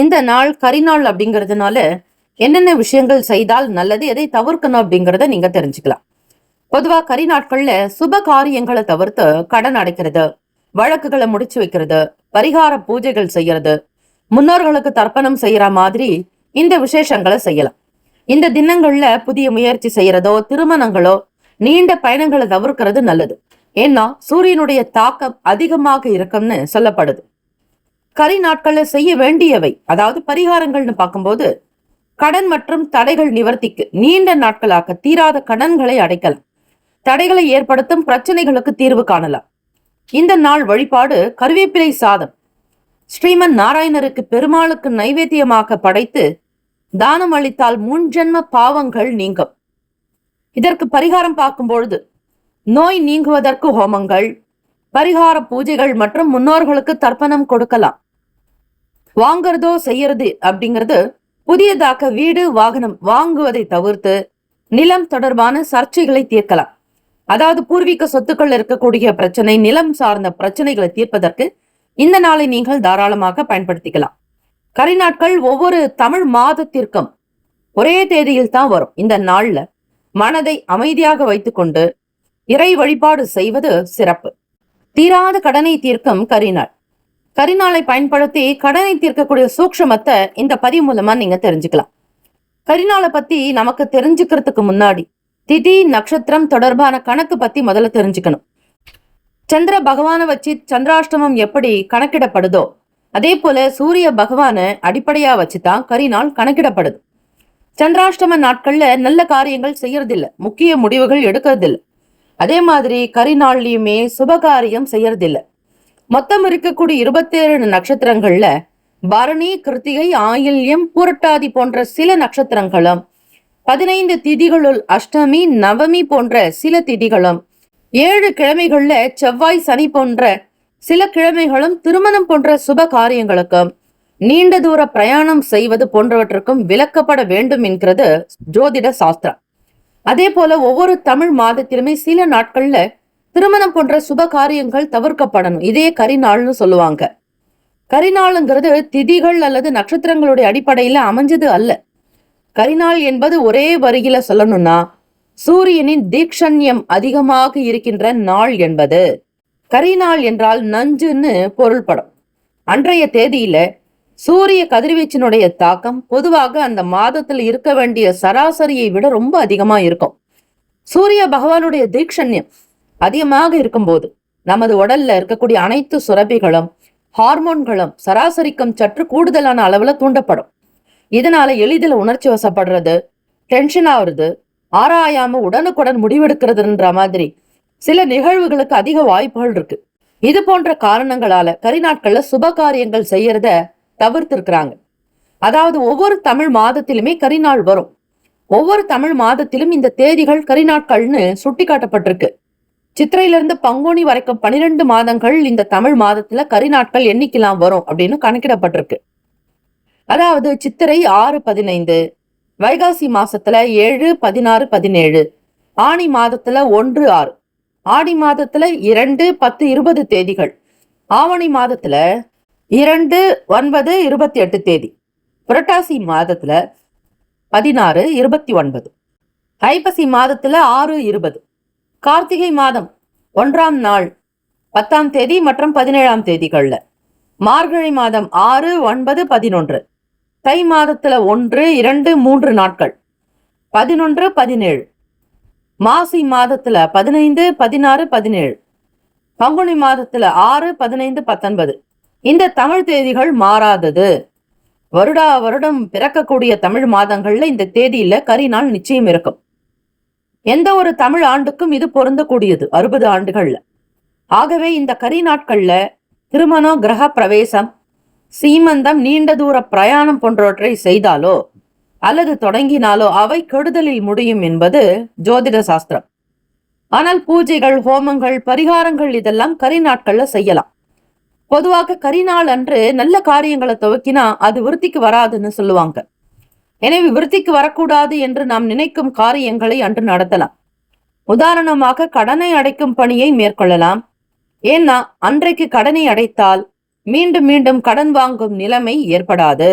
இந்த நாள் கரிநாள் அப்படிங்கிறதுனால என்னென்ன விஷயங்கள் செய்தால் நல்லது எதை தவிர்க்கணும் அப்படிங்கிறத நீங்க தெரிஞ்சுக்கலாம். பொதுவா கரி நாட்கள்ல சுப காரியங்களை தவிர்த்து கடன் அடைக்கிறது வழக்குகளை முடிச்சு வைக்கிறது பரிகார பூஜைகள் செய்யறது முன்னோர்களுக்கு தர்ப்பணம் செய்யற மாதிரி இந்த விசேஷங்களை செய்யலாம். இந்த தினங்கள்ல புதிய முயற்சி செய்யறதோ திருமணங்களோ நீண்ட பயணங்களை தவிர்க்கிறது நல்லது. ஏன்னா சூரியனுடைய தாக்கம் அதிகமாக இருக்கும்னு சொல்லப்படுது. கரி நாட்கள்ல செய்ய வேண்டியவை. அதாவது பரிகாரங்கள்னு பார்க்கும்போது கடன் மற்றும் தடைகள் நிவர்த்திக்கு நீண்ட நாட்களாக தீராத கடன்களை அடைக்கலாம். தடைகளை ஏற்படுத்தும் பிரச்சனைகளுக்கு தீர்வு காணலாம். இந்த நாள் வழிபாடு கருவேப்பிலை சாதம். ஸ்ரீமன் நாராயணருக்கு பெருமாளுக்கு நைவேத்தியமாக படைத்து தானம் அளித்தால் முன்ஜென்ம பாவங்கள் நீங்கும். இதற்கு பரிகாரம் பார்க்கும் பொழுது நோய் நீங்குவதற்கு ஹோமங்கள் பரிகார பூஜைகள் மற்றும் முன்னோர்களுக்கு தர்ப்பணம் கொடுக்கலாம். வாங்குறதோ செய்யறது அப்படிங்கிறது புதியதாக வீடு வாகனம் வாங்குவதை தவிர்த்து நிலம் தொடர்பான சர்ச்சைகளை தீர்க்கலாம். அதாவது பூர்வீக சொத்துக்கள் இருக்கக்கூடிய பிரச்சனை நிலம் சார்ந்த பிரச்சனைகளை தீர்ப்பதற்கு இந்த நாளை நீங்கள் தாராளமாக பயன்படுத்திக்கலாம். கரிநாட்கள் ஒவ்வொரு தமிழ் மாதத்திற்கும் ஒரே தேதியில் தான் வரும். இந்த நாள்ல மனதை அமைதியாக வைத்துக்கொண்டு இறை வழிபாடு செய்வது சிறப்பு. தீராத கடனை தீர்க்கும் கரிநாள் கரிநாளை பயன்படுத்தி கடனை தீர்க்கக்கூடிய சூக்ஷமத்தை இந்த பதிவு மூலமா நீங்க தெரிஞ்சுக்கலாம். கரிநாளை பத்தி நமக்கு தெரிஞ்சுக்கிறதுக்கு முன்னாடி திதி நட்சத்திரம் தொடர்பான கணக்கு பத்தி முதல்ல தெரிஞ்சுக்கணும். சந்திர பகவானை வச்சு சந்திராஷ்டமம் எப்படி கணக்கிடப்படுதோ அதே போல சூரிய பகவானை அடிப்படையா வச்சுதான் கரிநாள் கணக்கிடப்படுது. சந்திராஷ்டம நாட்கள்ல நல்ல காரியங்கள் செய்யறதில்ல முக்கிய முடிவுகள் எடுக்கிறதில்ல. அதே மாதிரி கரிநாள்லயுமே சுபகாரியம் செய்யறதில்லை. மொத்தம் இருக்கக்கூடிய இருபத்தேழு நட்சத்திரங்கள்ல பரணி கிருத்திகை ஆயில்யம் பூரட்டாதி போன்ற சில நட்சத்திரங்களும் பதினைந்து திதிகளுள் அஷ்டமி நவமி போன்ற சில திதிகளும் ஏழு கிழமைகள்ல செவ்வாய் சனி போன்ற சில கிழமைகளும் திருமணம் போன்ற சுப காரியங்களுக்கும் நீண்ட தூர பிரயாணம் செய்வது போன்றவற்றுக்கும் விளக்கப்பட வேண்டும் என்கிறது ஜோதிட சாஸ்திரம். அதே போல ஒவ்வொரு தமிழ் மாதத்திலுமே சில நாட்கள்ல திருமணம் போன்ற சுப காரியங்கள் தவிர்க்கப்படணும். இதே கரிநாள்னு சொல்லுவாங்க. கரிநாளுங்கிறது திதிகள் அல்லது நட்சத்திரங்களுடைய அடிப்படையில அமைஞ்சது அல்ல. கரிநாள் என்பது ஒரே வரியில சொல்லணும்னா சூரியனின் தீக்ஷண்யம் அதிகமாக இருக்கின்ற நாள் என்பது. கரிநாள் என்றால் நஞ்சுன்னு பொருள்படும். அன்றைய தேதியில சூரிய கதிர்வீச்சினுடைய தாக்கம் பொதுவாக அந்த மாதத்தில் இருக்க வேண்டிய சராசரியை விட ரொம்ப அதிகமா இருக்கும். சூரிய பகவானுடைய தீக்ஷண்யம் அதிகமாக இருக்கும்போது நமது உடல்ல இருக்கக்கூடிய அனைத்து சுரபிகளும் ஹார்மோன்களும் சராசரிக்கும் சற்று கூடுதலான அளவுல தூண்டப்படும். இதனால எளிதில் உணர்ச்சி வசப்படுறது டென்ஷன் ஆகுறது ஆராயாம உடனுக்குடன் முடிவெடுக்கிறதுன்ற மாதிரி சில நிகழ்வுகளுக்கு அதிக வாய்ப்புகள் இருக்கு. இது போன்ற காரணங்களால கரிநாட்கள்ல சுப காரியங்கள் செய்யறத தவிர்த்திருக்கிறாங்க. அதாவது ஒவ்வொரு தமிழ் மாதத்திலுமே கரிநாள் வரும். ஒவ்வொரு தமிழ் மாதத்திலும் இந்த தேதிகள் கரிநாட்கள்னு சுட்டிக்காட்டப்பட்டிருக்கு. சித்திரையிலிருந்து பங்குனி வரைக்கும் பனிரெண்டு மாதங்கள் இந்த தமிழ் மாதத்துல கரிநாட்கள் எண்ணிக்கலாம் வரும் அப்படின்னு கணக்கிடப்பட்டிருக்கு. அதாவது சித்திரை ஆறு பதினைந்து வைகாசி மாசத்துல ஏழு பதினாறு பதினேழு ஆணி மாதத்துல ஒன்று ஆறு ஆடி மாதத்துல இரண்டு பத்து இருபது தேதிகள் ஆவணி மாதத்துல இரண்டு ஒன்பது இருபத்தி எட்டு தேதி புரட்டாசி மாதத்துல பதினாறு இருபத்தி ஒன்பது ஐப்பசி மாதத்துல ஆறு இருபது கார்த்திகை மாதம் ஒன்றாம் நாள் பத்தாம் தேதி மற்றும் பதினேழாம் தேதிகள்ல. மார்கழி மாதம் ஆறு ஒன்பது பதினொன்று. தை மாதத்துல ஒன்று இரண்டு மூன்று நாட்கள். பதினொன்று பதினேழு. மாசி மாதத்துல பதினைந்து பதினாறு பதினேழு. பங்குனி மாதத்துல ஆறு பதினைந்து பத்தொன்பது. இந்த தமிழ் தேதிகள் மாறாதது. வருடா வருடம் பிறக்கக்கூடிய தமிழ் மாதங்கள்ல இந்த தேதியில கரிநாள் நிச்சயம் இருக்கும். எந்த ஒரு தமிழ் ஆண்டுக்கும் இது பொருந்தக்கூடியது அறுபது ஆண்டுகள்ல. ஆகவே இந்த கரி நாட்கள்ல திருமணம் கிரக பிரவேசம் சீமந்தம் நீண்ட தூர பிரயாணம் போன்றவற்றை செய்தாலோ அல்லது தொடங்கினாலோ அவை கெடுதலில் முடியும் என்பது ஜோதிட சாஸ்திரம். ஆனால் பூஜைகள் ஹோமங்கள் பரிகாரங்கள் இதெல்லாம் கரி நாட்கள்ல செய்யலாம். பொதுவாக கரிநாள் அன்று நல்ல காரியங்களை துவக்கினா அது விருத்திக்கு வராதுன்னு சொல்லுவாங்க. எனவே விருத்திக்கு வரக்கூடாது என்று நாம் நினைக்கும் காரியங்களை அன்று நடத்தலாம். உதாரணமாக கடனை அடைக்கும் பணியை மேற்கொள்ளலாம். ஏன்னா அன்றைக்கு கடனை அடைத்தால் மீண்டும் மீண்டும் கடன் வாங்கும் நிலைமை ஏற்படாது.